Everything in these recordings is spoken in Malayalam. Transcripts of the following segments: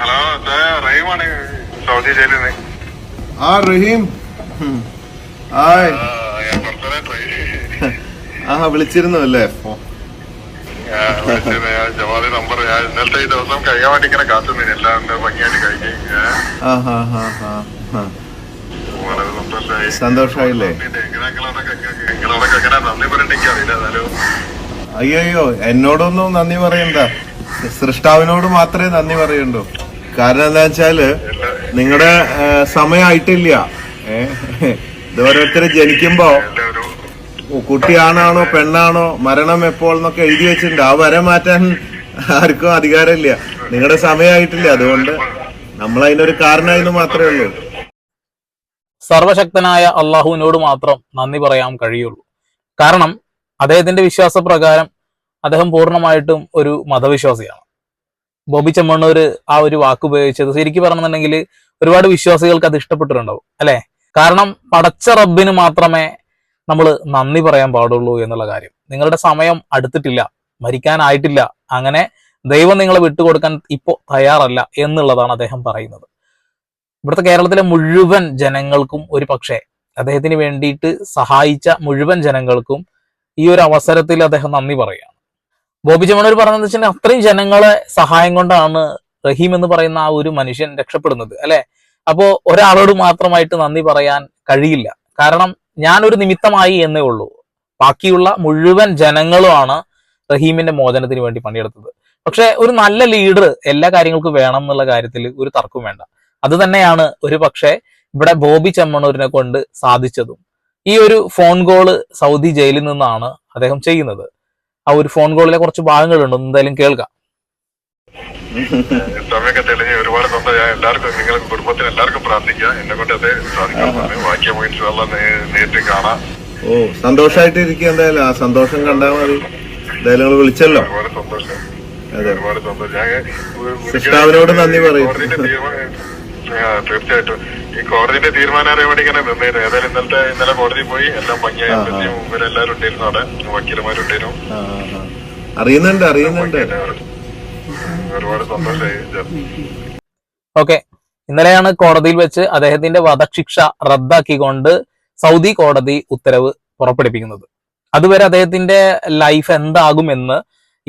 ഹലോ റഹീമാണ് സൗദി ജയിലിൽ നിന്ന് ആ റഹീം. ഹായ്. ആ വിളിച്ചിരുന്നു. അല്ലേ ജവാദി നമ്പർ ഇന്നലത്തെ ഈ ദിവസം കഴിയാൻ വേണ്ടി ഇങ്ങനെ കാത്തു നിന്ന് എല്ലാം ഭംഗിയായിട്ട് കഴിഞ്ഞ് സന്തോഷായില്ലേ? അയ്യോ എന്നോടൊന്നും നന്ദി പറയണ്ട. സൃഷ്ടാവിനോട് മാത്രമേ നന്ദി പറയണ്ടൂ. കാരണം എന്താ വെച്ചാൽ നിങ്ങളുടെ സമയമായിട്ടില്ല ഏ ഇത് ഓരോരുത്തര് ജനിക്കുമ്പോ കുട്ടിയാണാണോ പെണ്ണാണോ മരണം എപ്പോൾ എന്നൊക്കെ എഴുതി വെച്ചിട്ടുണ്ട്. ആ വര മാറ്റാൻ ആർക്കും അധികാരമില്ല. നിങ്ങളുടെ സമയമായിട്ടില്ല അതുകൊണ്ട് നമ്മൾ അതിനൊരു കാരണമായിരുന്നു മാത്രമേ ഉള്ളൂ. സർവശക്തനായ അള്ളാഹുവിനോട് മാത്രം നന്ദി പറയാൻ കഴിയുള്ളൂ. കാരണം അദ്ദേഹത്തിന്റെ വിശ്വാസപ്രകാരം അദ്ദേഹം പൂർണമായിട്ടും ഒരു മതവിശ്വാസിയാണ്. ബോബി ചെമ്മണ്ണൂർ ആ ഒരു വാക്ക് ഉപയോഗിച്ചത് ശരിക്കും പറഞ്ഞിട്ടുണ്ടെങ്കിൽ ഒരുപാട് വിശ്വാസികൾക്ക് അത് ഇഷ്ടപ്പെട്ടിട്ടുണ്ടാവും അല്ലെ? കാരണം പടച്ച റബ്ബിന് മാത്രമേ നമ്മൾ നന്ദി പറയാൻ പാടുള്ളൂ എന്നുള്ള കാര്യം. നിങ്ങളുടെ സമയം അടുത്തിട്ടില്ല മരിക്കാനായിട്ടില്ല അങ്ങനെ ദൈവം നിങ്ങളെ വിട്ടുകൊടുക്കാൻ ഇപ്പോൾ തയ്യാറല്ല എന്നുള്ളതാണ് അദ്ദേഹം പറയുന്നത്. ഇവിടുത്തെ കേരളത്തിലെ മുഴുവൻ ജനങ്ങൾക്കും ഒരു പക്ഷേ അദ്ദേഹത്തിന് വേണ്ടിയിട്ട് സഹായിച്ച മുഴുവൻ ജനങ്ങൾക്കും ഈ ഒരു അവസരത്തിൽ അദ്ദേഹം നന്ദി പറയുകയാണ്. ബോബി ചെമ്മണൂർ പറഞ്ഞതെന്ന് വെച്ചിട്ടുണ്ടെങ്കിൽ അത്രയും ജനങ്ങളെ സഹായം കൊണ്ടാണ് റഹീം എന്ന് പറയുന്ന ആ ഒരു മനുഷ്യൻ രക്ഷപ്പെടുന്നത് അല്ലെ? അപ്പോ ഒരാളോട് മാത്രമായിട്ട് നന്ദി പറയാൻ കഴിയില്ല. കാരണം ഞാനൊരു നിമിത്തമായി എന്നേ ഉള്ളൂ. ബാക്കിയുള്ള മുഴുവൻ ജനങ്ങളുമാണ് റഹീമിന്റെ മോചനത്തിന് വേണ്ടി പണിയെടുത്തത്. പക്ഷെ ഒരു നല്ല ലീഡർ എല്ലാ കാര്യങ്ങൾക്കും വേണം എന്നുള്ള കാര്യത്തിൽ ഒരു തർക്കവും വേണ്ട. അത് തന്നെയാണ് ഒരു പക്ഷേ ഇവിടെ ബോബി ചെമ്മണൂരിനെ കൊണ്ട് സാധിച്ചതും. ഈ ഒരു ഫോൺ കോൾ സൗദി ജയിലിൽ നിന്നാണ് അദ്ദേഹം ചെയ്യുന്നത്. ആ ഒരു ഫോൺ കോളിലെ കുറച്ച് ഭാഗങ്ങളുണ്ട്. എന്തായാലും കേൾക്കാം. സമയൊക്കെ തെളിഞ്ഞ് ഒരുപാട് സന്തോഷം ഞാൻ എല്ലാവർക്കും നിങ്ങൾക്ക് കുടുംബത്തിന് എല്ലാവർക്കും പ്രാർത്ഥിക്കാം. എന്നെ കൊണ്ട് അത് സാധിക്കാൻ നേ- നേരിട്ട് കാണാം. ഓ സന്തോഷമായിട്ട് ഇരിക്കുക എന്തായാലും. ആ സന്തോഷം കണ്ടാൽ മതി. എന്തായാലും നിങ്ങൾ വിളിച്ചല്ലോ. ഒരുപാട് സന്തോഷം. അതെ. ഒരുപാട് സന്തോഷം. ഞാൻ സിസ്റ്റാവിനോട് നന്ദി പറയും. തീർച്ചയായിട്ടും. ഈ കോടതിന്റെ തീരുമാനം അറിയാൻ വേണ്ടി ഇങ്ങനെ നിന്നിരുന്നു ഏതായാലും ഇന്നലത്തെ ഇന്നലെ കോടതി പോയി. എല്ലാം ഭംഗിയായി ഇവരെല്ലാവരും ഉണ്ടായിരുന്നു അവിടെ. വക്കീലന്മാരുണ്ടായിരുന്നു. അറിയുന്നുണ്ട് അറിയുന്നുണ്ട്. ഒരുപാട് സന്തോഷമായി. ഓക്കെ. ഇന്നലെയാണ് കോടതിയിൽ വെച്ച് അദ്ദേഹത്തിന്റെ വധശിക്ഷ റദ്ദാക്കിക്കൊണ്ട് സൗദി കോടതി ഉത്തരവ് പുറപ്പെടുവിക്കുന്നത്. അതുവരെ അദ്ദേഹത്തിന്റെ ലൈഫ് എന്താകുമെന്ന്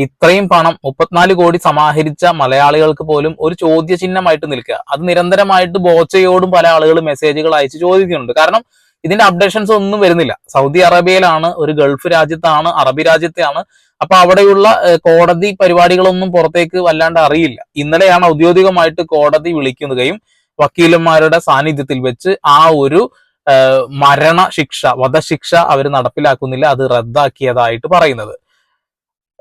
ഇത്രയും പണം മുപ്പത്തിനാല് കോടി സമാഹരിച്ച മലയാളികൾക്ക് പോലും ഒരു ചോദ്യചിഹ്നമായിട്ട് നിൽക്കുക. അത് നിരന്തരമായിട്ട് ബോച്ചയോടും പല ആളുകൾ മെസ്സേജുകൾ അയച്ച് ചോദിക്കുന്നുണ്ട്. കാരണം ഇതിന്റെ അപ്ഡേഷൻസ് ഒന്നും വരുന്നില്ല. സൗദി അറേബ്യയിലാണ് ഒരു ഗൾഫ് രാജ്യത്താണ് അറബി രാജ്യത്തെയാണ്. അപ്പൊ അവിടെയുള്ള കോടതി പരിപാടികളൊന്നും പുറത്തേക്ക് വല്ലാണ്ട് അറിയില്ല. ഇന്നലെയാണ് ഔദ്യോഗികമായിട്ട് കോടതി വിളിക്കുകയും വക്കീലന്മാരുടെ സാന്നിധ്യത്തിൽ വെച്ച് ആ ഒരു മരണ ശിക്ഷ വധശിക്ഷ അവർ നടപ്പിലാക്കുന്നില്ല അത് റദ്ദാക്കിയതായിട്ട് പറയുന്നത്.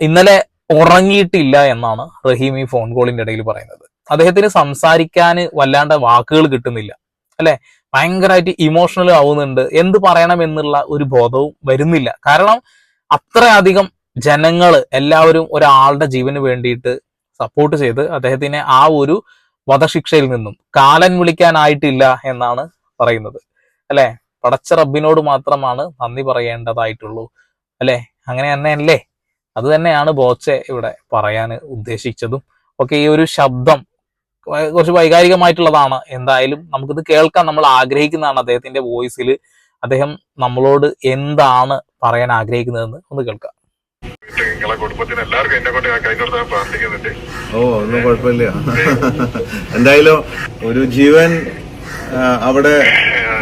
ഇന്നലെ ഉറങ്ങിയിട്ടില്ല എന്നാണ് റഹീം ഈ ഫോൺ കോളിന്റെ ഇടയിൽ പറയുന്നത്. അദ്ദേഹത്തിന് സംസാരിക്കാൻ വല്ലാണ്ട് വാക്കുകൾ കിട്ടുന്നില്ല. അല്ലെ? ഭയങ്കരമായിട്ട് ഇമോഷണൽ ആവുന്നുണ്ട്. എന്ത് പറയണം എന്നുള്ള ഒരു ബോധവും വരുന്നില്ല. കാരണം അത്രയധികം ജനങ്ങൾ എല്ലാവരും ഒരാളുടെ ജീവന് വേണ്ടിയിട്ട് സപ്പോർട്ട് ചെയ്ത് അദ്ദേഹത്തിനെ ആ ഒരു വധശിക്ഷയിൽ നിന്നും കാലൻ വിളിക്കാനായിട്ടില്ല എന്നാണ് പറയുന്നത്. അല്ലെ? പടച്ച റബ്ബിനോട് മാത്രമാണ് നന്ദി പറയേണ്ടതായിട്ടുള്ളൂ. അല്ലെ? അങ്ങനെ തന്നെയല്ലേ? അത് തന്നെയാണ് ബോച്ചെ ഇവിടെ പറയാൻ ഉദ്ദേശിച്ചതും. ഒക്കെ ഈ ഒരു ശബ്ദം കുറച്ച് വൈകാരികമായിട്ടുള്ളതാണ്. എന്തായാലും നമുക്കിത് കേൾക്കാൻ നമ്മൾ ആഗ്രഹിക്കുന്നതാണ് അദ്ദേഹത്തിന്റെ വോയിസിൽ അദ്ദേഹം നമ്മളോട് എന്താണ് പറയാൻ ആഗ്രഹിക്കുന്നതെന്ന് ഒന്ന് കേൾക്കാം. നിങ്ങളെ കുടുംബത്തിന് എല്ലാവർക്കും എന്നെ കൊണ്ട് ഞാൻ കഴിഞ്ഞ പ്രാർത്ഥിക്കുന്നുണ്ട്. ഓ ഒന്നും കുഴപ്പമില്ല. എന്തായാലും ഒരു ജീവൻ അവിടെ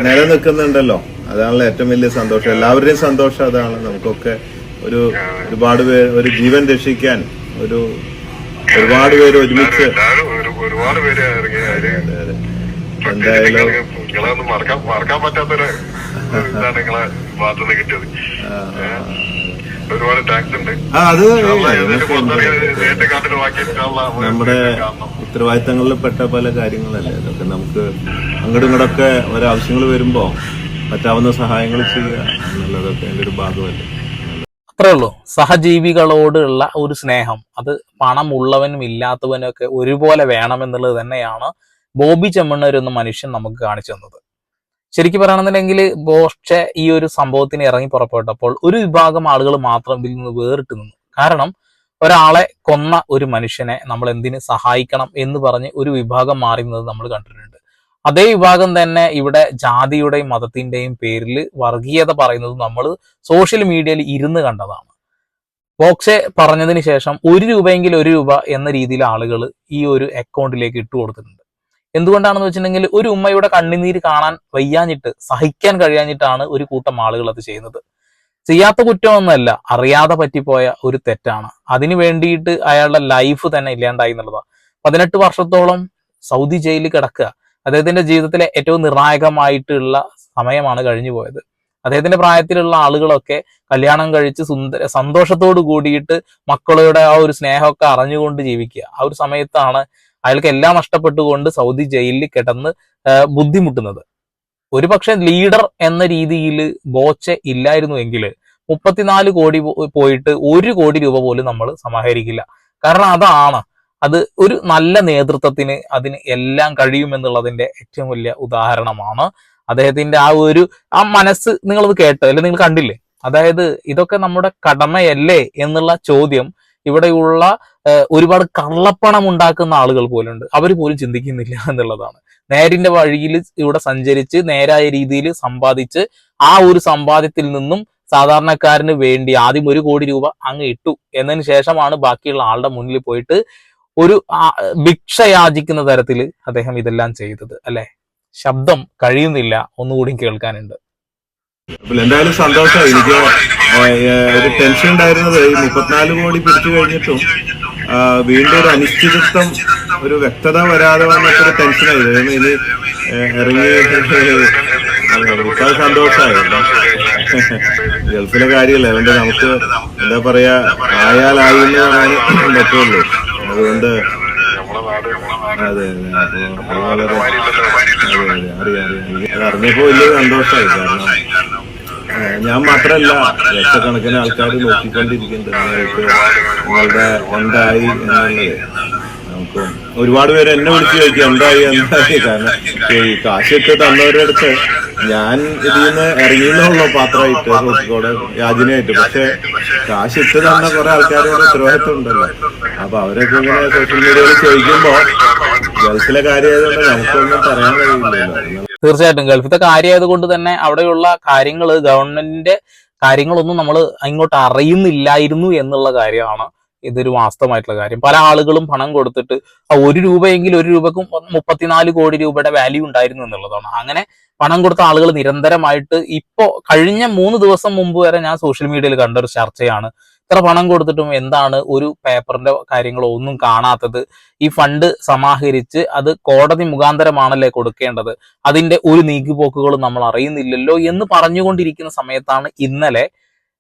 നിലനിൽക്കുന്നുണ്ടല്ലോ. അതാണല്ലോ ഏറ്റവും വലിയ സന്തോഷം. എല്ലാവരുടെയും സന്തോഷം അതാണ് നമുക്കൊക്കെ ഒരു ഒരുപാട് പേര് ഒരു ജീവൻ രക്ഷിക്കാൻ ഒരു ഒരുപാട് പേര് ഒരുമിച്ച് ഒരുപാട് പേര് എന്തായാലും മറക്കാൻ മറക്കാൻ പറ്റാത്തൊരു ഇതാണ് നിങ്ങളെ ഭാഗത്തുനിന്ന് കിട്ടിയത്. ആ, ആ, ഒരുപാട് ടാക്സ് ഉണ്ട്. അത് ബാക്കി നമ്മുടെ ഉത്തരവാദിത്തങ്ങളിൽ പെട്ട പല കാര്യങ്ങളല്ലേ? അതൊക്കെ നമുക്ക് അങ്ങോട്ടും ഇങ്ങോട്ടൊക്കെ ഓരോ വരുമ്പോ പറ്റാവുന്ന സഹായങ്ങൾ ചെയ്യുക എന്നുള്ളതൊക്കെ എന്റെ ഒരു ഭാഗമല്ലേ? അത്രേ ഉള്ളൂ. സഹജീവികളോടുള്ള ഒരു സ്നേഹം. അത് പണം ഉള്ളവനും ഇല്ലാത്തവനും ഒക്കെ ഒരുപോലെ വേണമെന്നുള്ളത് തന്നെയാണ് ബോബി ചെമ്മണ്ണൂർ എന്ന മനുഷ്യൻ നമുക്ക് കാണിച്ചു തന്നത്. ശരിക്കും പറയുകയാണെന്നുണ്ടെങ്കിൽ ബോഷെ ഈ ഒരു സംഭവത്തിന് ഇറങ്ങി പുറപ്പെട്ടപ്പോൾ ഒരു വിഭാഗം ആളുകൾ മാത്രം ഇതിൽ നിന്ന് വേറിട്ട് നിന്നു. കാരണം ഒരാളെ കൊന്ന ഒരു മനുഷ്യനെ നമ്മൾ എന്തിനു സഹായിക്കണം എന്ന് പറഞ്ഞ് ഒരു വിഭാഗം മാറി നമ്മൾ കണ്ടിട്ടുണ്ട്. അതേ വിഭാഗം തന്നെ ഇവിടെ ജാതിയുടെയും മതത്തിന്റെയും പേരിൽ വർഗീയത പറയുന്നത് നമ്മൾ സോഷ്യൽ മീഡിയയിൽ ഇരുന്ന് കണ്ടതാണ്. ബോക്സെ പറഞ്ഞതിന് ശേഷം ഒരു രൂപയെങ്കിലും ഒരു രൂപ എന്ന രീതിയിൽ ആളുകൾ ഈ ഒരു അക്കൗണ്ടിലേക്ക് ഇട്ടു കൊടുത്തിട്ടുണ്ട്. എന്തുകൊണ്ടാണെന്ന് വെച്ചിട്ടുണ്ടെങ്കിൽ ഒരു ഉമ്മയുടെ കണ്ണിനീര് കാണാൻ വയ്യാഞ്ഞിട്ട് സഹിക്കാൻ കഴിയാഞ്ഞിട്ടാണ് ഒരു കൂട്ടം ആളുകൾ അത് ചെയ്യുന്നത്. ചെയ്യാത്ത കുറ്റമൊന്നുമല്ല അറിയാതെ പറ്റിപ്പോയ ഒരു തെറ്റാണ്. അതിനു വേണ്ടിയിട്ട് അയാളുടെ ലൈഫ് തന്നെ ഇല്ലാണ്ടായി എന്നുള്ളതാണ്. പതിനെട്ട് വർഷത്തോളം സൗദി ജയിലിൽ കിടക്കുക അദ്ദേഹത്തിന്റെ ജീവിതത്തിലെ ഏറ്റവും നിർണായകമായിട്ടുള്ള സമയമാണ് കഴിഞ്ഞു പോയത്. അദ്ദേഹത്തിന്റെ പ്രായത്തിലുള്ള ആളുകളൊക്കെ കല്യാണം കഴിച്ച് സുന്ദര സന്തോഷത്തോട് കൂടിയിട്ട് മക്കളുടെ ആ ഒരു സ്നേഹമൊക്കെ അറിഞ്ഞുകൊണ്ട് ജീവിക്കുക. ആ ഒരു സമയത്താണ് അയാൾക്ക് എല്ലാം നഷ്ടപ്പെട്ടുകൊണ്ട് സൗദി ജയിലിൽ കിടന്ന് ബുദ്ധിമുട്ടുന്നത്. ഒരു പക്ഷെ ലീഡർ എന്ന രീതിയിൽ ബോച്ച ഇല്ലായിരുന്നു എങ്കിൽ മുപ്പത്തിനാല് കോടി പോയിട്ട് ഒരു കോടി രൂപ പോലും നമ്മൾ സമാഹരിക്കില്ല. കാരണം അതാണ് അത് ഒരു നല്ല നേതൃത്വത്തിന് അതിന് എല്ലാം കഴിയുമെന്നുള്ളതിന്റെ ഏറ്റവും വലിയ ഉദാഹരണമാണ്. അദ്ദേഹത്തിന്റെ ആ ഒരു ആ മനസ്സ് നിങ്ങളത് കേട്ടോ? അല്ലെ? നിങ്ങൾ കണ്ടില്ലേ? അതായത് ഇതൊക്കെ നമ്മുടെ കടമയല്ലേ എന്നുള്ള ചോദ്യം ഇവിടെയുള്ള ഒരുപാട് കള്ളപ്പണം ഉണ്ടാക്കുന്ന ആളുകൾ പോലുണ്ട്. അവർ പോലും ചിന്തിക്കുന്നില്ല എന്നുള്ളതാണ്. നേരിന്റെ വഴിയിൽ ഇവിടെ സഞ്ചരിച്ച് നേരായ രീതിയിൽ സമ്പാദിച്ച് ആ ഒരു സമ്പാദ്യത്തിൽ നിന്നും സാധാരണക്കാരന് വേണ്ടി ആദ്യം ഒരു കോടി രൂപ അങ്ങ് ഇട്ടു. എന്നതിന് ശേഷമാണ് ബാക്കിയുള്ള ആളുടെ മുന്നിൽ പോയിട്ട് ഒരു ഭിക്ഷ യാചിക്കുന്ന തരത്തിൽ അദ്ദേഹം ഇതെല്ലാം ചെയ്തത് അല്ലെ? ശബ്ദം കഴിയുന്നില്ല ഒന്നുകൂടി കേൾക്കാനുണ്ട്. എന്തായാലും സന്തോഷമായി എനിക്ക് ഒരു ടെൻഷൻ ഉണ്ടായിരുന്നത് ഈ മുപ്പത്തിനാല് കോടി പിടിച്ചു കഴിഞ്ഞിട്ടും വീണ്ടും ഒരു അനിശ്ചിതത്വം ഒരു വ്യക്തത വരാതെ വന്നിട്ടൊരു ടെൻഷനായി ദൈവമേ, ഇനി ഇറങ്ങി സന്തോഷമായി. ഗൾഫിലെ കാര്യമല്ലേ? അതുകൊണ്ട് നമുക്ക് എന്താ പറയാ ആയാലായി എന്ന് പറയാൻ പറ്റുള്ളൂ. അതുകൊണ്ട് അതെ അതെ വളരെ അറിയാം അറിയാം അറിഞ്ഞപ്പോ വലിയ സന്തോഷമായി കാരണം ഞാൻ മാത്രല്ല ലക്ഷക്കണക്കിന് ആൾക്കാർ നോക്കിക്കൊണ്ടിരിക്കുന്നുണ്ട് നിങ്ങളുടെ എന്തായി എന്നുള്ളത് നമുക്ക് ഒരുപാട് പേര് എന്നെ വിളിച്ച് ചോദിക്കും എന്തായി എന്തായി? കാരണം ഈ കാശൊക്കെ തന്നവരുടെ അടുത്ത് ഞാൻ ഇതിൽ നിന്ന് ഇറങ്ങിയെന്നുള്ള പാത്രമായിട്ട് കോഴിക്കോട് യാചനയായിട്ട്. പക്ഷെ കാശ് ഇട്ട് തന്ന കുറെ ആൾക്കാരോട് ഉത്തരവാദിത്വം ഉണ്ടല്ലോ അപ്പൊ അവരൊക്കെ ഇങ്ങനെ സോഷ്യൽ മീഡിയയിൽ ചോദിക്കുമ്പോ ഗൾഫിലെ കാര്യമായതുകൊണ്ട് നമുക്കൊന്നും പറയാൻ കഴിയില്ലല്ലോ. തീർച്ചയായിട്ടും ഗൾഫിലത്തെ കാര്യമായത് കൊണ്ട് തന്നെ അവിടെയുള്ള കാര്യങ്ങൾ ഗവൺമെന്റിന്റെ കാര്യങ്ങളൊന്നും നമ്മൾ ഇങ്ങോട്ട് അറിയുന്നില്ലായിരുന്നു എന്നുള്ള കാര്യമാണ്. ഇതൊരു വാസ്തവമായിട്ടുള്ള കാര്യം. പല ആളുകളും പണം കൊടുത്തിട്ട് ഒരു രൂപയെങ്കിൽ ഒരു രൂപക്കും മുപ്പത്തിനാല് കോടി രൂപയുടെ വാല്യൂ ഉണ്ടായിരുന്നു എന്നുള്ളതാണ്. അങ്ങനെ പണം കൊടുത്ത ആളുകൾ നിരന്തരമായിട്ട് ഇപ്പോ കഴിഞ്ഞ മൂന്ന് ദിവസം മുമ്പ് വരെ ഞാൻ സോഷ്യൽ മീഡിയയിൽ കണ്ട ഒരു ചർച്ചയാണ്. ഇത്ര പണം കൊടുത്തിട്ടും എന്താണ് ഒരു പേപ്പറിന്റെ കാര്യങ്ങളോ ഒന്നും കാണാത്തത്? ഈ ഫണ്ട് സമാഹരിച്ച് അത് കോടതി മുഖാന്തരമാണല്ലേ കൊടുക്കേണ്ടത്? അതിന്റെ ഒരു നീക്കുപോക്കുകളും നമ്മൾ അറിയുന്നില്ലല്ലോ എന്ന് പറഞ്ഞുകൊണ്ടിരിക്കുന്ന സമയത്താണ് ഇന്നലെ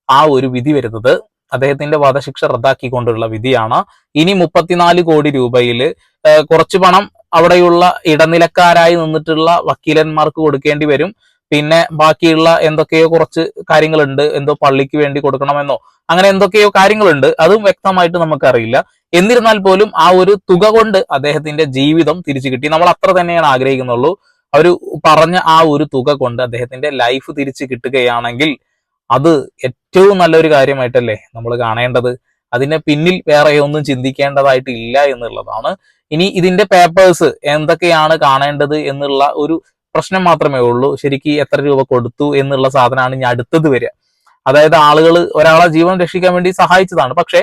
ആ ഒരു വിധി വരുന്നത്. അദ്ദേഹത്തിന്റെ വധശിക്ഷ റദ്ദാക്കിക്കൊണ്ടുള്ള വിധിയാണ്. ഇനി മുപ്പത്തിനാല് കോടി രൂപയിൽ കുറച്ച് പണം അവിടെയുള്ള ഇടനിലക്കാരായി നിന്നിട്ടുള്ള വക്കീലന്മാർക്ക് കൊടുക്കേണ്ടി വരും. പിന്നെ ബാക്കിയുള്ള എന്തൊക്കെയോ കുറച്ച് കാര്യങ്ങളുണ്ട്. എന്തോ പള്ളിക്ക് വേണ്ടി കൊടുക്കണമെന്നോ അങ്ങനെ എന്തൊക്കെയോ കാര്യങ്ങളുണ്ട്. അതും വ്യക്തമായിട്ട് നമുക്കറിയില്ല. എന്നിരുന്നാൽ പോലും ആ ഒരു തുക കൊണ്ട് അദ്ദേഹത്തിന്റെ ജീവിതം തിരിച്ചു കിട്ടി. നമ്മൾ അത്ര തന്നെയാണ് ആഗ്രഹിക്കുന്നുള്ളൂ. അവർ പറഞ്ഞ ആ ഒരു തുക കൊണ്ട് അദ്ദേഹത്തിന്റെ ലൈഫ് തിരിച്ചു കിട്ടുകയാണെങ്കിൽ അത് ഏറ്റവും നല്ലൊരു കാര്യമായിട്ടല്ലേ നമ്മൾ കാണേണ്ടത്. അതിന്റെ പിന്നിൽ വേറെ ഒന്നും ചിന്തിക്കേണ്ടതായിട്ടില്ല എന്നുള്ളതാണ്. ഇനി ഇതിന്റെ പേപ്പേഴ്സ് എന്തൊക്കെയാണ് കാണേണ്ടത് എന്നുള്ള ഒരു പ്രശ്നം മാത്രമേ ഉള്ളൂ. ശരിക്കും എത്ര രൂപ കൊടുത്തു എന്നുള്ള സാധനമാണ് ഇനി അടുത്തത് വരിക. അതായത് ആളുകൾ ഒരാളെ ജീവൻ രക്ഷിക്കാൻ വേണ്ടി സഹായിച്ചതാണ്. പക്ഷേ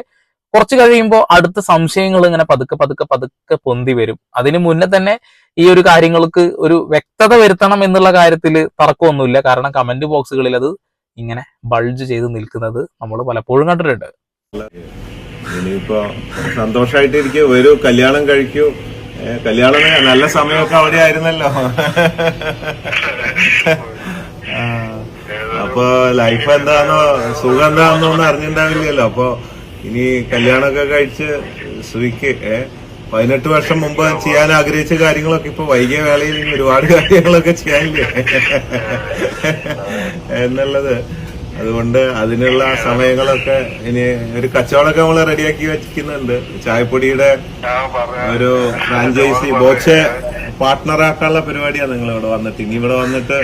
കുറച്ച് കഴിയുമ്പോൾ അടുത്ത സംശയങ്ങൾ ഇങ്ങനെ പതുക്കെ പതുക്കെ പതുക്കെ പൊന്തി വരും. അതിന് മുന്നേ തന്നെ ഈ ഒരു കാര്യങ്ങൾക്ക് ഒരു വ്യക്തത വരുത്തണം എന്നുള്ള കാര്യത്തിൽ തർക്കമൊന്നുമില്ല. കാരണം കമന്റ് ബോക്സുകളിൽ അത് ഇങ്ങനെ ബൾജ് ചെയ്ത് നിൽക്കുന്നത് നമ്മൾ പലപ്പോഴും കണ്ടിട്ടുണ്ട്. ഇനിയിപ്പോ സന്തോഷായിട്ടിരിക്കും ഒരു കല്യാണം കഴിക്കൂ. കല്യാണം നല്ല സമയമൊക്കെ അവിടെ ആയിരുന്നല്ലോ. അപ്പൊ ലൈഫ് എന്താണോ സുഖം എന്താണെന്നോ ഒന്നും അറിഞ്ഞിട്ടുണ്ടാവില്ലല്ലോ അപ്പൊ ഇനി കല്യാണമൊക്കെ കഴിച്ച് സുഖിക്ക് ഏ പതിനെട്ട് വർഷം മുമ്പ് ചെയ്യാൻ ആഗ്രഹിച്ച കാര്യങ്ങളൊക്കെ ഇപ്പൊ വൈകിയ വേളയിൽ ഒരുപാട് കാര്യങ്ങളൊക്കെ ചെയ്യാനില്ലേ? എന്നുള്ളത്. അതുകൊണ്ട് അതിനുള്ള സമയങ്ങളൊക്കെ ഇനി ഒരു കച്ചവടമൊക്കെ നമ്മൾ റെഡിയാക്കി വെച്ചിരിക്കുന്നുണ്ട്. ചായപ്പൊടിയുടെ ഒരു ഫ്രാഞ്ചൈസി ബോച്ചെ പാർട്ട്ണറാക്കാനുള്ള പരിപാടിയാണ് നിങ്ങൾ ഇവിടെ വന്നിട്ട്. ഇനി ഇവിടെ വന്നിട്ട്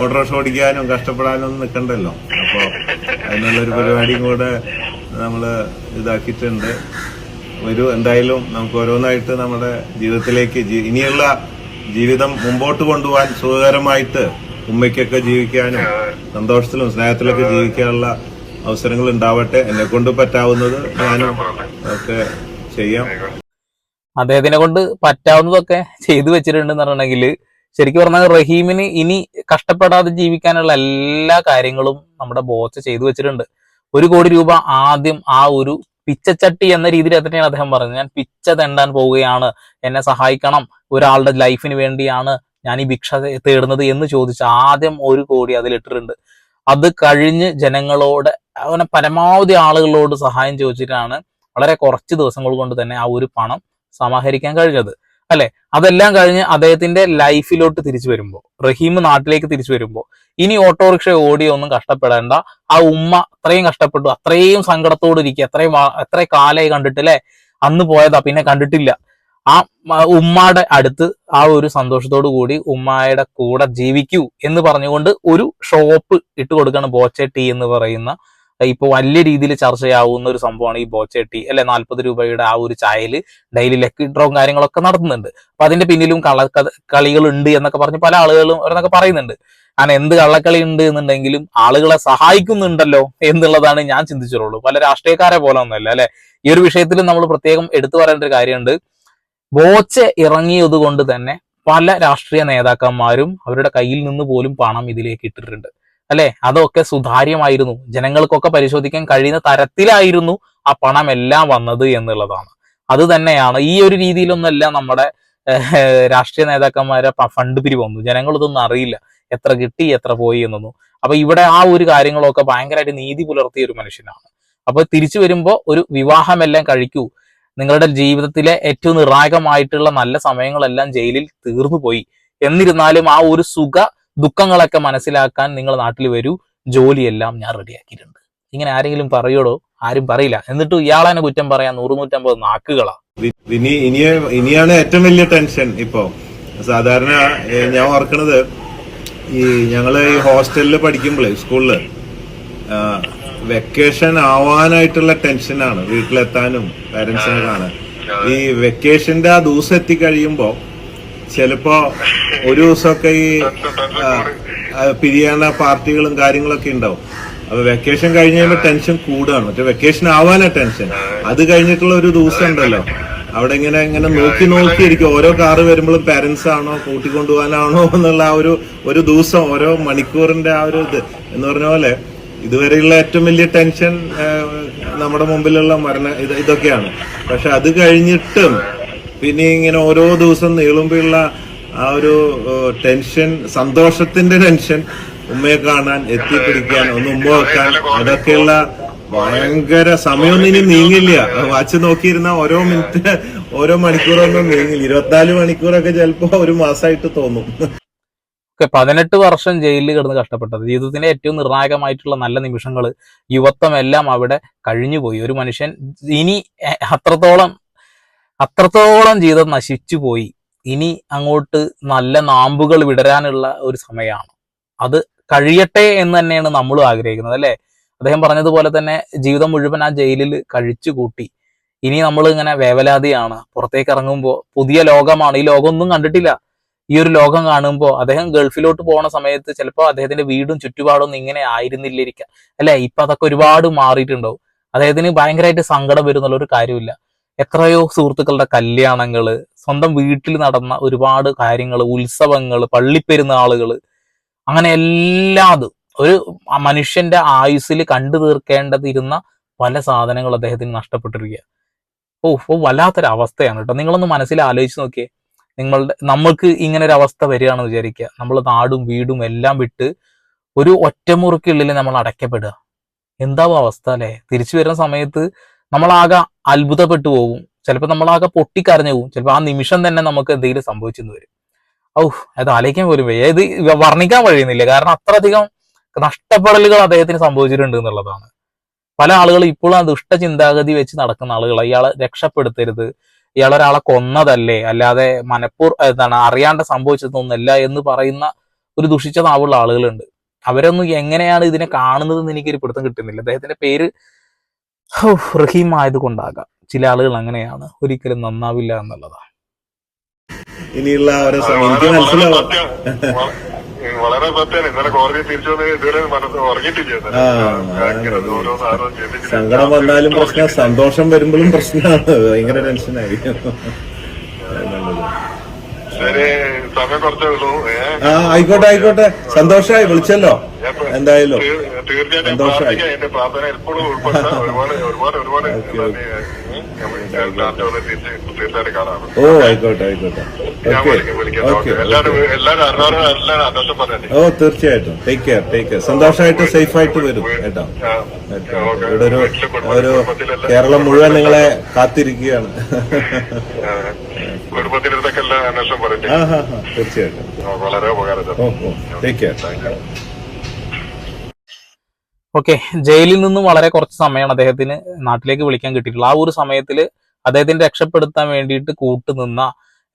ഓട്ടോറിക്ഷ ഓടിക്കാനും കഷ്ടപ്പെടാനും ഒന്നും നിൽക്കണ്ടല്ലോ അപ്പോൾ അതിനുള്ളൊരു പരിപാടിയും കൂടെ നമ്മൾ ഇതാക്കിയിട്ടുണ്ട്. ഒരു എന്തായാലും നമുക്ക് ഓരോന്നായിട്ട് നമ്മുടെ ജീവിതത്തിലേക്ക് ഇനിയുള്ള ജീവിതം മുമ്പോട്ട് കൊണ്ടുപോകാൻ സുഖകരമായിട്ട് ഉമ്മയ്ക്കൊക്കെ ജീവിക്കാനും സന്തോഷത്തിലും സ്നേഹത്തിലൊക്കെ ജീവിക്കാനുള്ള അവസരങ്ങൾ ഉണ്ടാവട്ടെ. എന്നെ കൊണ്ട് പറ്റാവുന്നത് ഞാനും ഒക്കെ ചെയ്യാം. അദ്ദേഹത്തിനെ കൊണ്ട് പറ്റാവുന്നതൊക്കെ ചെയ്തു വെച്ചിട്ടുണ്ടെന്ന് പറഞ്ഞിട്ടുണ്ടെങ്കിൽ ശരിക്കും പറഞ്ഞാൽ റഹീമിന് ഇനി കഷ്ടപ്പെടാതെ ജീവിക്കാനുള്ള എല്ലാ കാര്യങ്ങളും നമ്മുടെ ബോച്ച ചെയ്തു വെച്ചിട്ടുണ്ട്. ഒരു കോടി രൂപ ആദ്യം ആ ഒരു പിച്ചച്ചട്ടി എന്ന രീതിയിൽ തന്നെയാണ് അദ്ദേഹം പറഞ്ഞത്. ഞാൻ പിച്ച തെണ്ടാൻ പോവുകയാണ്. എന്നെ സഹായിക്കണം. ഒരാളുടെ ലൈഫിന് വേണ്ടിയാണ് ഞാൻ ഈ ഭിക്ഷ തേടുന്നത് എന്ന് ചോദിച്ച് ആദ്യം ഒരു കോടി അതിലിട്ടിട്ടുണ്ട്. അത് കഴിഞ്ഞ് ജനങ്ങളോട് അവനെ പരമാവധി ആളുകളോട് സഹായം ചോദിച്ചിട്ടാണ് വളരെ കുറച്ച് ദിവസങ്ങൾ കൊണ്ട് തന്നെ ആ ഒരു പണം സമാഹരിക്കാൻ കഴിഞ്ഞത്. അല്ലെ? അതെല്ലാം കഴിഞ്ഞ് അദ്ദേഹത്തിന്റെ ലൈഫിലോട്ട് തിരിച്ചു വരുമ്പോൾ റഹീം നാട്ടിലേക്ക് തിരിച്ചു വരുമ്പോൾ ഇനി ഓട്ടോറിക്ഷ ഓടിയൊന്നും കഷ്ടപ്പെടേണ്ട. ആ ഉമ്മ അത്രയും കഷ്ടപ്പെട്ടു അത്രയും സങ്കടത്തോട് ഇരിക്കുക അത്രയും അത്ര എത്ര കാലായി കണ്ടിട്ട് അല്ലെ? അന്ന് പോയതാ പിന്നെ കണ്ടിട്ടില്ല. ആ ഉമ്മയുടെ അടുത്ത് ആ ഒരു സന്തോഷത്തോടു കൂടി ഉമ്മയുടെ കൂടെ ജീവിക്കൂ എന്ന് പറഞ്ഞുകൊണ്ട് ഒരു ഷോപ്പ് ഇട്ട് കൊടുക്കാണ് ബോച്ചെ ടീ എന്ന് പറയുന്ന ഇപ്പൊ വലിയ രീതിയിൽ ചർച്ചയാവുന്ന ഒരു സംഭവമാണ് ഈ ബോച്ചട്ടി അല്ലെ നാല്പത് രൂപയുടെ ആ ഒരു ചായയിൽ ഡെയിലി ലക്കി ഡ്രോവും കാര്യങ്ങളൊക്കെ നടത്തുന്നുണ്ട്. അപ്പൊ അതിന്റെ പിന്നിലും കള്ള കളികൾ ഉണ്ട് എന്നൊക്കെ പറഞ്ഞ് പല ആളുകളും അവരെന്നൊക്കെ പറയുന്നുണ്ട്. കാരണം എന്ത് കള്ളക്കളി ഉണ്ട് എന്നുണ്ടെങ്കിലും ആളുകളെ സഹായിക്കുന്നുണ്ടല്ലോ എന്നുള്ളതാണ് ഞാൻ ചിന്തിച്ചിട്ടുള്ളൂ. പല രാഷ്ട്രീയക്കാരെ പോലെ ഒന്നുമല്ല അല്ലെ? ഈ ഒരു വിഷയത്തിൽ നമ്മൾ പ്രത്യേകം എടുത്തു പറയേണ്ട ഒരു കാര്യമുണ്ട്. ബോച്ച ഇറങ്ങിയത് കൊണ്ട് തന്നെ പല രാഷ്ട്രീയ നേതാക്കന്മാരും അവരുടെ കയ്യിൽ നിന്ന് പോലും പണം ഇതിലേക്ക് ഇട്ടിട്ടുണ്ട്. അല്ലെ? അതൊക്കെ സുതാര്യമായിരുന്നു. ജനങ്ങൾക്കൊക്കെ പരിശോധിക്കാൻ കഴിയുന്ന തരത്തിലായിരുന്നു ആ പണം എല്ലാം വന്നത് എന്നുള്ളതാണ്. അത് തന്നെയാണ്. ഈ ഒരു രീതിയിലൊന്നല്ല നമ്മുടെ രാഷ്ട്രീയ നേതാക്കന്മാരെ ഫണ്ട് പിരിവന്നു ജനങ്ങൾ ഇതൊന്നും അറിയില്ല. എത്ര കിട്ടി എത്ര പോയി എന്നൊന്നും. അപ്പൊ ഇവിടെ ആ ഒരു കാര്യങ്ങളൊക്കെ ഭയങ്കരമായിട്ട് നീതി പുലർത്തിയ ഒരു മനുഷ്യനാണ്. അപ്പൊ തിരിച്ചു വരുമ്പോ ഒരു വിവാഹമെല്ലാം കഴിക്കൂ. നിങ്ങളുടെ ജീവിതത്തിലെ ഏറ്റവും നിർണായകമായിട്ടുള്ള നല്ല സമയങ്ങളെല്ലാം ജയിലിൽ തീർന്നു പോയി എന്നിരുന്നാലും ആ ഒരു സുഖ ദുഃഖങ്ങളൊക്കെ മനസ്സിലാക്കാൻ നിങ്ങൾ നാട്ടിൽ വരൂ. ജോലിയെല്ലാം ഞാൻ റെഡിയാക്കിയിട്ടുണ്ട്. ഇങ്ങനെ ആരെങ്കിലും പറയോടോ? ആരും പറയില്ല. എന്നിട്ട് ഇയാളെ കുറ്റം പറയാൻ നൂറ് നൂറ്റമ്പത് നാക്കുകളാ. ഇനി ഇനിയാണ് ഏറ്റവും വലിയ ടെൻഷൻ ഇപ്പോ. സാധാരണ ഞാൻ ഓർക്കണത് ഈ ഞങ്ങൾ ഈ ഹോസ്റ്റലിൽ പഠിക്കുമ്പോഴേ സ്കൂളിൽ വെക്കേഷൻ ആവാനായിട്ടുള്ള ടെൻഷനാണ് വീട്ടിലെത്താനും പാരന്റ്സിനെ കാണാൻ. ഈ വെക്കേഷന്റെ ആ ദിവസം എത്തിക്കഴിയുമ്പോ ചിലപ്പോ ഒരു ദിവസമൊക്കെ ഈ ആ, ആ, പിരിയാന പാർട്ടികളും കാര്യങ്ങളൊക്കെ ഉണ്ടാവും. അപ്പൊ വെക്കേഷൻ കഴിഞ്ഞ് ടെൻഷൻ കൂടുകയാണ്. മറ്റേ വെക്കേഷൻ ആവാനാ ടെൻഷൻ അത് കഴിഞ്ഞിട്ടുള്ള ഒരു ദിവസം ഉണ്ടല്ലോ. അവിടെ ഇങ്ങനെ ഇങ്ങനെ നോക്കി നോക്കിയിരിക്കും ഓരോ കാറ് വരുമ്പോഴും പാരന്റ്സ് ആണോ കൂട്ടിക്കൊണ്ടുപോകാനാണോ എന്നുള്ള ആ ഒരു ഒരു ദിവസം ഓരോ മണിക്കൂറിന്റെ ആ ഒരു ഇത്. എന്ന് പറഞ്ഞ പോലെ ഇതുവരെയുള്ള ഏറ്റവും വലിയ ടെൻഷൻ നമ്മുടെ മുമ്പിലുള്ള മരണ ഇതൊക്കെയാണ്. പക്ഷെ അത് കഴിഞ്ഞിട്ടും പിന്നെ ഇങ്ങനെ ഓരോ ദിവസം നീളുമ്പോഴുള്ള ആ ഒരു ടെൻഷൻ സന്തോഷത്തിന്റെ ടെൻഷൻ ഉമ്മയെ കാണാൻ എത്തിപ്പിടിക്കാൻ ഒന്ന് ഉമ്മ വെക്കാൻ അതൊക്കെയുള്ള ഭയങ്കര സമയമൊന്നും ഇനി നീങ്ങില്ല. വാച്ച് നോക്കിയിരുന്ന ഓരോ മിനിറ്റ് ഓരോ മണിക്കൂറൊന്നും നീങ്ങില്ല. ഇരുപത്തിനാല് മണിക്കൂറൊക്കെ ചിലപ്പോ ഒരു മാസമായിട്ട് തോന്നും. പതിനെട്ട് വർഷം ജയിലിൽ കിടന്ന് കഷ്ടപ്പെട്ടത്. ജീവിതത്തിന്റെ ഏറ്റവും നിർണായകമായിട്ടുള്ള നല്ല നിമിഷങ്ങൾ യുവത്വം എല്ലാം അവിടെ കഴിഞ്ഞുപോയി. ഒരു മനുഷ്യൻ ഇനി അത്രത്തോളം അത്രത്തോളം ജീവിതം നശിച്ചു പോയി. ഇനി അങ്ങോട്ട് നല്ല നാമ്പുകൾ വിടരാനുള്ള ഒരു സമയമാണ്. അത് കഴിയട്ടെ എന്ന് തന്നെയാണ് നമ്മളും ആഗ്രഹിക്കുന്നത് അല്ലെ? അദ്ദേഹം പറഞ്ഞതുപോലെ തന്നെ ജീവിതം മുഴുവൻ ആ ജയിലിൽ കഴിച്ചു കൂട്ടി. ഇനി നമ്മൾ ഇങ്ങനെ വേവലാതിയാണ്. പുറത്തേക്ക് ഇറങ്ങുമ്പോൾ പുതിയ ലോകമാണ്. ഈ ലോകമൊന്നും കണ്ടിട്ടില്ല. ഈ ഒരു ലോകം കാണുമ്പോൾ അദ്ദേഹം ഗൾഫിലോട്ട് പോണ സമയത്ത് ചിലപ്പോൾ അദ്ദേഹത്തിന്റെ വീടും ചുറ്റുപാടും ഒന്നും ഇങ്ങനെ ആയിരുന്നില്ലിരിക്കാം. അല്ലെ? ഇപ്പൊ അതൊക്കെ ഒരുപാട് മാറിയിട്ടുണ്ടാവും. അദ്ദേഹത്തിന് ഭയങ്കരമായിട്ട് സങ്കടം വരുന്നുള്ള ഒരു കാര്യമില്ല. എത്രയോ സുഹൃത്തുക്കളുടെ കല്യാണങ്ങൾ സ്വന്തം വീട്ടിൽ നടന്ന ഒരുപാട് കാര്യങ്ങൾ ഉത്സവങ്ങൾ പള്ളിപ്പെരുന്നാളുകൾ അങ്ങനെ എല്ലാതും ഒരു മനുഷ്യന്റെ ആയുസ്സിൽ കണ്ടു തീർക്കേണ്ടതിരുന്ന പല സാധനങ്ങൾ അദ്ദേഹത്തിന് നഷ്ടപ്പെട്ടിരിക്കുക ഓ ഓ വല്ലാത്തൊരു അവസ്ഥയാണ് കേട്ടോ. നിങ്ങളൊന്ന് മനസ്സിൽ ആലോചിച്ച് നോക്കിയേ. നിങ്ങളുടെ നമ്മൾക്ക് ഇങ്ങനെ ഒരു അവസ്ഥ വരികയാണെന്ന് വിചാരിക്കുക. നമ്മൾ നാടും വീടും എല്ലാം വിട്ട് ഒരു ഒറ്റമുറിക്കുള്ളിൽ നമ്മൾ അടയ്ക്കപ്പെടുക. എന്താവും അവസ്ഥ അല്ലെ? തിരിച്ചു വരുന്ന സമയത്ത് നമ്മളാകെ അത്ഭുതപ്പെട്ടു പോകും. ചിലപ്പോൾ നമ്മളാകെ പൊട്ടിക്കരഞ്ഞു പോകും. ചിലപ്പോൾ ആ നിമിഷം തന്നെ നമുക്ക് എന്തെങ്കിലും സംഭവിച്ചെന്ന് വരും. ഔ അത് ആലോചിക്കാൻ പോലും വയ്യ. ഇത് വർണിക്കാൻ കഴിയുന്നില്ല കാരണം അത്രയധികം നഷ്ടപ്പെടലുകൾ അദ്ദേഹത്തിന് സംഭവിച്ചിട്ടുണ്ട് എന്നുള്ളതാണ്. പല ആളുകൾ ഇപ്പോഴും ആ ദുഷ്ട ചിന്താഗതി വെച്ച് നടക്കുന്ന ആളുകൾ ഇയാളെ രക്ഷപ്പെടുത്തരുത്. ഇയാൾ ഒരാളെ കൊന്നതല്ലേ? അല്ലാതെ മനപ്പൂർ എന്താണ് അറിയാണ്ട് സംഭവിച്ചതൊന്നല്ല എന്ന് പറയുന്ന ഒരു ദുഷിച്ച നാവുള്ള ആളുകളുണ്ട്. അവരൊന്നും എങ്ങനെയാണ് ഇതിനെ കാണുന്നത് എന്ന് എനിക്കൊരു പിടുത്തം കിട്ടുന്നില്ല. അദ്ദേഹത്തിന്റെ പേര് റഹീം ആയതുകൊണ്ടാകാം ചില ആളുകൾ അങ്ങനെയാണ്. ഒരിക്കലും നന്നാവില്ല എന്നുള്ളതാണ്. ഇനിയുള്ള വളരെ സത്യം. ഇന്നലെ കോടതി തിരിച്ചു വന്ന് ഇതുവരെ മനസ്സ് ഉറങ്ങിയിട്ടില്ല സങ്കടം വന്നാലും പ്രശ്നം സന്തോഷം വരുമ്പോഴും പ്രശ്നമാണ്. ഭയങ്കര ടെൻഷനായിരിക്കും. ശരി. ആ ആയിക്കോട്ടെ ആയിക്കോട്ടെ. സന്തോഷമായി വിളിച്ചല്ലോ. എന്തായാലും. സന്തോഷമായി. ഓ ആയിക്കോട്ടെ ആയിക്കോട്ടെ. ഓക്കെ. ഓ തീർച്ചയായിട്ടും. ടേക്ക് കെയർ ടേക്ക് കെയർ സന്തോഷമായിട്ട് സേഫ് ആയിട്ട് വരും കേട്ടോ. ഇവിടെ ഒരു ഒരു കേരളം മുഴുവൻ നിങ്ങളെ കാത്തിരിക്കുകയാണ്. കുടുംബത്തിനടുത്തൊക്കെ എല്ലാം അന്വേഷണം പറഞ്ഞു തീർച്ചയായിട്ടും. വളരെ ഉപകാരം ടേക്ക് കെയർ ഓക്കെ ജയിലിൽ നിന്നും വളരെ കുറച്ച് സമയമാണ് അദ്ദേഹത്തിന് നാട്ടിലേക്ക് വിളിക്കാൻ കിട്ടിയിട്ടുള്ളത്. ആ ഒരു സമയത്തിൽ അദ്ദേഹത്തിന് രക്ഷപ്പെടുത്താൻ വേണ്ടിയിട്ട് കൂട്ടുനിന്ന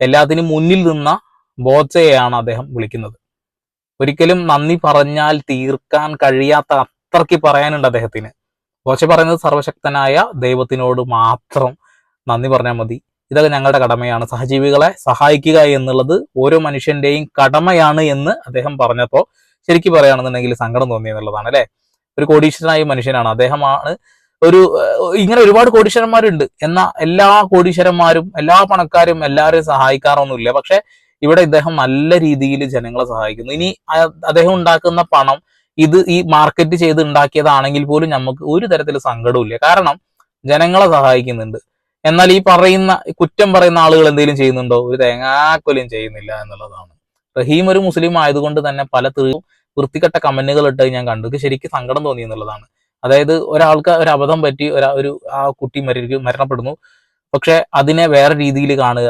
എല്ലാത്തിനും മുന്നിൽ നിന്ന ബോച്ചയെയാണ് അദ്ദേഹം വിളിക്കുന്നത്. ഒരിക്കലും നന്ദി പറഞ്ഞാൽ തീർക്കാൻ കഴിയാത്ത അത്രയ്ക്ക് പറയാനുണ്ട് അദ്ദേഹത്തിന്. ബോച്ച പറയുന്നത് സർവശക്തനായ ദൈവത്തിനോട് മാത്രം നന്ദി പറഞ്ഞാൽ മതി. ഇതൊക്കെ ഞങ്ങളുടെ കടമയാണ്. സഹജീവികളെ സഹായിക്കുക എന്നുള്ളത് ഓരോ മനുഷ്യന്റെയും കടമയാണ് എന്ന് അദ്ദേഹം പറഞ്ഞപ്പോൾ ശരിക്കും പറയുകയാണെന്നുണ്ടെങ്കിൽ സങ്കടം തോന്നി എന്നുള്ളതാണ് അല്ലെ? ഒരു കോടീശ്വരനായ മനുഷ്യനാണ്. അദ്ദേഹമാണ് ഒരു ഇങ്ങനെ ഒരുപാട് കോടീശ്വരന്മാരുണ്ട്. എന്ന എല്ലാ കോടീശ്വരന്മാരും എല്ലാ പണക്കാരും എല്ലാവരെയും സഹായിക്കാറൊന്നുമില്ല. പക്ഷെ ഇവിടെ ഇദ്ദേഹം നല്ല രീതിയിൽ ജനങ്ങളെ സഹായിക്കുന്നു. ഇനി അദ്ദേഹം ഉണ്ടാക്കുന്ന പണം ഇത് ഈ മാർക്കറ്റ് ചെയ്ത് ഉണ്ടാക്കിയതാണെങ്കിൽ പോലും നമുക്ക് ഒരു തരത്തിൽ സങ്കടമില്ല കാരണം ജനങ്ങളെ സഹായിക്കുന്നുണ്ട്. എന്നാൽ ഈ പറയുന്ന കുറ്റം പറയുന്ന ആളുകൾ എന്തെങ്കിലും ചെയ്യുന്നുണ്ടോ? ഒരു തേങ്ങാക്കൊലും ചെയ്യുന്നില്ല എന്നുള്ളതാണ്. റഹീം ഒരു മുസ്ലിം ആയതുകൊണ്ട് തന്നെ പല തീർവും വൃത്തികെട്ട കമന്റുകൾ ഇട്ട് ഞാൻ കണ്ടു. ശരിക്കും സങ്കടം തോന്നി എന്നുള്ളതാണ്. അതായത് ഒരാൾക്ക് ഒരു അബദ്ധം പറ്റി ഒരാ ഒരു ആ കുട്ടി മരി മരണപ്പെടുന്നു. പക്ഷെ അതിനെ വേറെ രീതിയിൽ കാണുക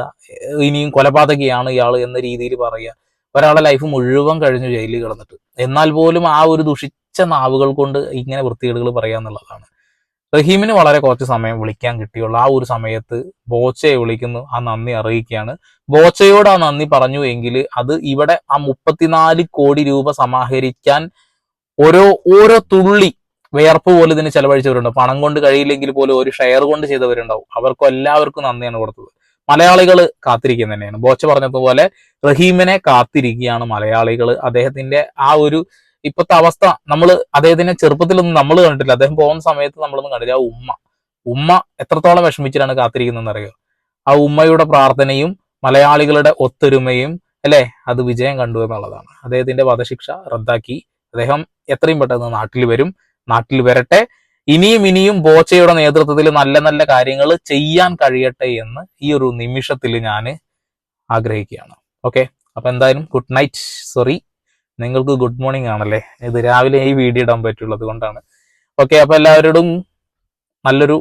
ഇനിയും കൊലപാതകയാണ് ഇയാൾ എന്ന രീതിയിൽ പറയുക. ഒരാളെ ലൈഫ് മുഴുവൻ കഴിഞ്ഞു ജയിലിൽ കിടന്നിട്ട്. എന്നാൽ പോലും ആ ഒരു ദുഷിച്ച നാവുകൾ കൊണ്ട് ഇങ്ങനെ വൃത്തികേടുകൾ പറയുക എന്നുള്ളതാണ്. റഹീമിന് വളരെ കുറച്ച് സമയം വിളിക്കാൻ കിട്ടിയുള്ളൂ. ആ ഒരു സമയത്ത് ബോച്ചയെ വിളിക്കുന്നു. ആ നന്ദി അറിയിക്കുകയാണ്. ബോച്ചയോട് ആ നന്ദി പറഞ്ഞു എങ്കിൽ അത് ഇവിടെ ആ മുപ്പത്തിനാല് കോടി രൂപ സമാഹരിക്കാൻ ഓരോ ഓരോ തുള്ളി വിയർപ്പ് പോലെ ഇതിന് ചെലവഴിച്ചവരുണ്ട്. പണം കൊണ്ട് കഴിയില്ലെങ്കിൽ പോലും ഒരു ഷെയർ കൊണ്ട് ചെയ്തവരുണ്ടാവും. അവർക്കും എല്ലാവർക്കും നന്ദിയാണ് കൊടുത്തത്. മലയാളികൾ കാത്തിരിക്കുന്ന തന്നെയാണ്. ബോച്ച പറഞ്ഞതുപോലെ റഹീമിനെ കാത്തിരിക്കുകയാണ് മലയാളികൾ അദ്ദേഹത്തിന്റെ ആ ഒരു ഇപ്പോഴത്തെ അവസ്ഥ നമ്മൾ അദ്ദേഹത്തിന്റെ ചെറുപ്പത്തിലൊന്നും നമ്മൾ കണ്ടിട്ടില്ല. അദ്ദേഹം പോകുന്ന സമയത്ത് നമ്മളൊന്നും കണ്ടില്ല. ആ ഉമ്മ ഉമ്മ എത്രത്തോളം വിഷമിച്ചിട്ടാണ് കാത്തിരിക്കുന്നതെന്ന് അറിയോ ആ ഉമ്മയുടെ പ്രാർത്ഥനയും മലയാളികളുടെ ഒത്തൊരുമയും അല്ലെ? അത് വിജയം കണ്ടു എന്നുള്ളതാണ്. അദ്ദേഹത്തിന്റെ വധശിക്ഷ റദ്ദാക്കി. അദ്ദേഹം എത്രയും പെട്ടെന്ന് നാട്ടിൽ വരും. നാട്ടിൽ വരട്ടെ. ഇനിയും ഇനിയും ബോച്ചയുടെ നേതൃത്വത്തിൽ നല്ല നല്ല കാര്യങ്ങൾ ചെയ്യാൻ കഴിയട്ടെ എന്ന് ഈ ഒരു നിമിഷത്തിൽ ഞാൻ ആഗ്രഹിക്കുകയാണ്. ഓക്കെ? അപ്പൊ എന്തായാലും ഗുഡ് നൈറ്റ്. സോറി. നിങ്ങൾക്ക് ഗുഡ് മോർണിംഗ് ആണല്ലേ? ഇത് രാവിലെ ഈ വീഡിയോ ഇടാൻ പറ്റുള്ളത് കൊണ്ടാണ്. ഓക്കെ അപ്പൊ എല്ലാവരോടും നല്ലൊരു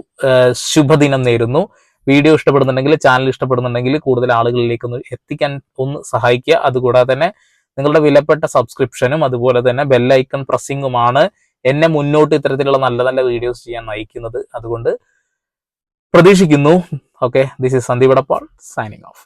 ശുഭദിനം നേരുന്നു. വീഡിയോ ഇഷ്ടപ്പെടുന്നുണ്ടെങ്കിൽ ചാനൽ ഇഷ്ടപ്പെടുന്നുണ്ടെങ്കിൽ കൂടുതൽ ആളുകളിലേക്ക് ഒന്ന് എത്തിക്കാൻ ഒന്ന് സഹായിക്കുക. അതുകൂടാതെ തന്നെ നിങ്ങളുടെ വിലപ്പെട്ട സബ്സ്ക്രിപ്ഷനും അതുപോലെ തന്നെ ബെല്ലൈക്കൺ പ്രസ്സിങ്ങുമാണ് എന്നെ മുന്നോട്ട് ഇത്തരത്തിലുള്ള നല്ല നല്ല വീഡിയോസ് ചെയ്യാൻ നയിക്കുന്നത്. അതുകൊണ്ട് പ്രതീക്ഷിക്കുന്നു. Okay this is Sandeep Adappal signing off